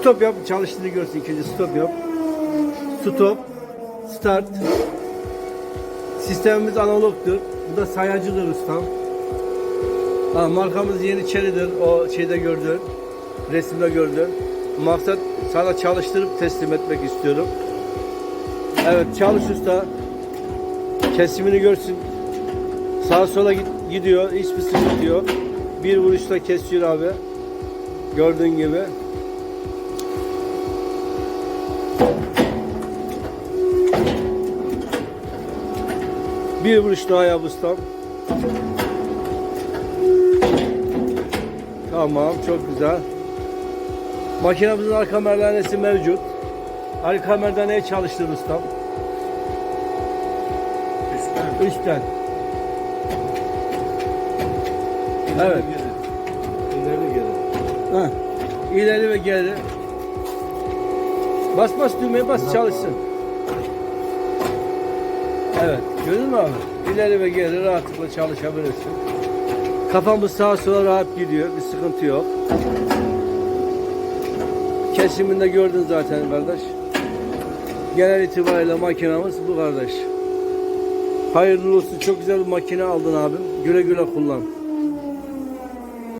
Stop yap. Çalıştığını görsün. İkinci stop yap. Stop. Start. Sistemimiz analogdur. Bu da sayacıdır ustam. Ha, markamız Yeniçeri'dir. O şeyde gördün. Resimde gördün. Maksat sana çalıştırıp teslim etmek istiyorum. Evet çalış usta. Kesimini görsün. Sağa sola git- gidiyor. Hiçbir sıkıntı yok. Bir vuruşta kesiyor abi. Gördüğün gibi. Bir vuruş daha yap ustam. Tamam çok güzel. Makinemizin arka merdanesi mevcut. Arka merdaneyi çalıştır ustam. Üstten. Üstten. Evet. İleri geri. Ha. İleri ve geri. Bas bas düğmeye bas çalışsın. Evet. Gördün mü abi? İleri ve geri rahatlıkla çalışabilirsin. Kafamız sağa sola rahat gidiyor. Bir sıkıntı yok. Kesiminde gördün zaten kardeş. Genel itibariyle makinamız bu kardeş. Hayırlı olsun. Çok güzel bir makine aldın abim. Güle güle kullan.